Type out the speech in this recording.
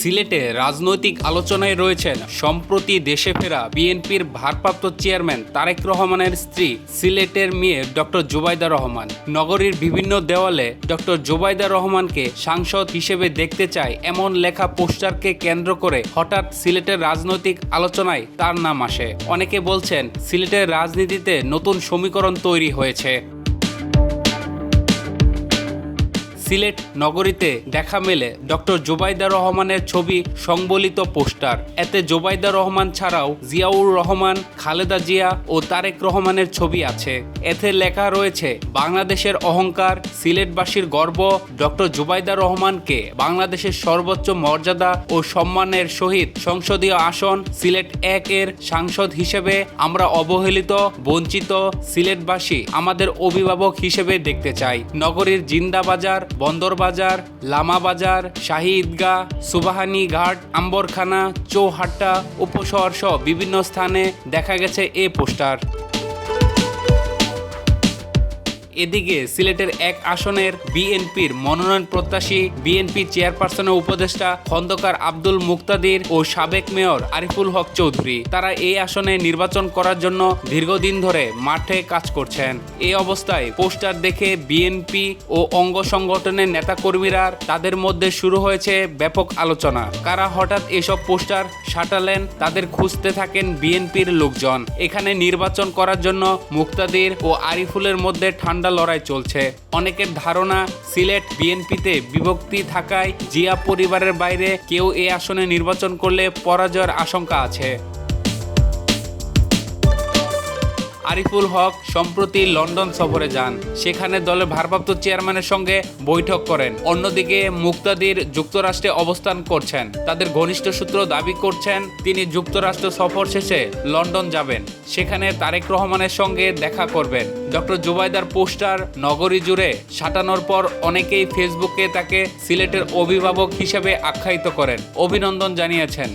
সিলেটে রাজনৈতিক আলোচনায় রয়েছেন। সম্প্রতি দেশে ফেরা বিএনপির ভারপ্রাপ্ত চেয়ারম্যান তারেক রহমানের স্ত্রী সিলেটের মেয়ে ডক্টর জুবাইদা রহমান। নগরীর বিভিন্ন দেওয়ালে ডক্টর জুবাইদা রহমানকে সাংসদ হিসেবে দেখতে চায় এমন লেখা পোস্টারকে কেন্দ্র করে হঠাৎ সিলেটের রাজনৈতিক আলোচনায় তার নাম আসে। অনেকে বলছেন, সিলেটের রাজনীতিতে নতুন সমীকরণ তৈরি হয়েছে। সিলেট নগরীতে দেখা মেলে ডক্টর জোবাইদা রহমানের ছবি সংবলিত পোস্টার। এতে জোবাইদা রহমান ছাড়াও জিয়াউর রহমান, খালেদা জিয়া ও তারেক রহমানের ছবি আছে। এতে লেখা রয়েছে, বাংলাদেশের অহংকার, সিলেটবাসীর গর্ব, ডক্টর জুবাইদা রহমানকে বাংলাদেশের সর্বোচ্চ মর্যাদা ও সম্মানের সহিত সংসদীয় আসন সিলেট এক এর সাংসদ হিসেবে আমরা অবহেলিত, বঞ্চিত, সিলেটবাসী আমাদের অভিভাবক হিসেবে দেখতে চাই। নগরীর জিন্দাবাজার বন্দরবাজার লামাবাজার শাহী ঈদগাহ, সুবাহানি ঘাট, আম্বরখানা, চৌহাট্টা, উপশহর সহ বিভিন্ন স্থানে দেখা গেছে এ পোস্টার। এদিকে সিলেটের এক আসনের বিএনপির মনোনয়ন প্রত্যাশী বিএনপি চেয়ারপারসনের উপদেষ্টা খন্দকার আব্দুল মুক্তাদির ও সাবেক মেয়র আরিফুল হক চৌধুরী। তারা এই আসনে নির্বাচন করার জন্য দীর্ঘদিন ধরে মাঠে কাজ করছেন। এই অবস্থায় পোস্টার দেখে বিএনপি ও অঙ্গ সংগঠনের নেতাকর্মীরা তাদের মধ্যে শুরু হয়েছে ব্যাপক আলোচনা। কারা হঠাৎ এসব পোস্টার সাটালেন তাদের খুঁজতে থাকেন বিএনপির লোকজন। এখানে নির্বাচন করার জন্য মুক্তাদির ও আরিফুলের মধ্যে ঠান্ডা লড়াই চলছে। অনেকের ধারণা, সিলেট বিএনপিতে বিভক্তি থাকায় জিয়া পরিবারের বাইরে কেউ এ আসনে নির্বাচন করলে পরাজয়ের আশঙ্কা আছে। আরিফুল হক সম্প্রতি লন্ডন সফরে যান। সেখানে দলের ভারপ্রাপ্ত চেয়ারম্যানের সঙ্গে বৈঠক করেন। অন্যদিকে মুক্তাদির যুক্তরাষ্ট্রে অবস্থান করছেন। তাদের ঘনিষ্ঠ সূত্র দাবি করছেন, তিনি যুক্তরাষ্ট্র সফর শেষে লন্ডন যাবেন। সেখানে তারেক রহমানের সঙ্গে দেখা করবেন। ডক্টর জুবাইদার পোস্টার নগরী জুড়ে সাটানোর পর অনেকেই ফেসবুকে তাকে সিলেটের অভিভাবক হিসেবে আখ্যায়িত করেন। অভিনন্দন জানিয়েছেন।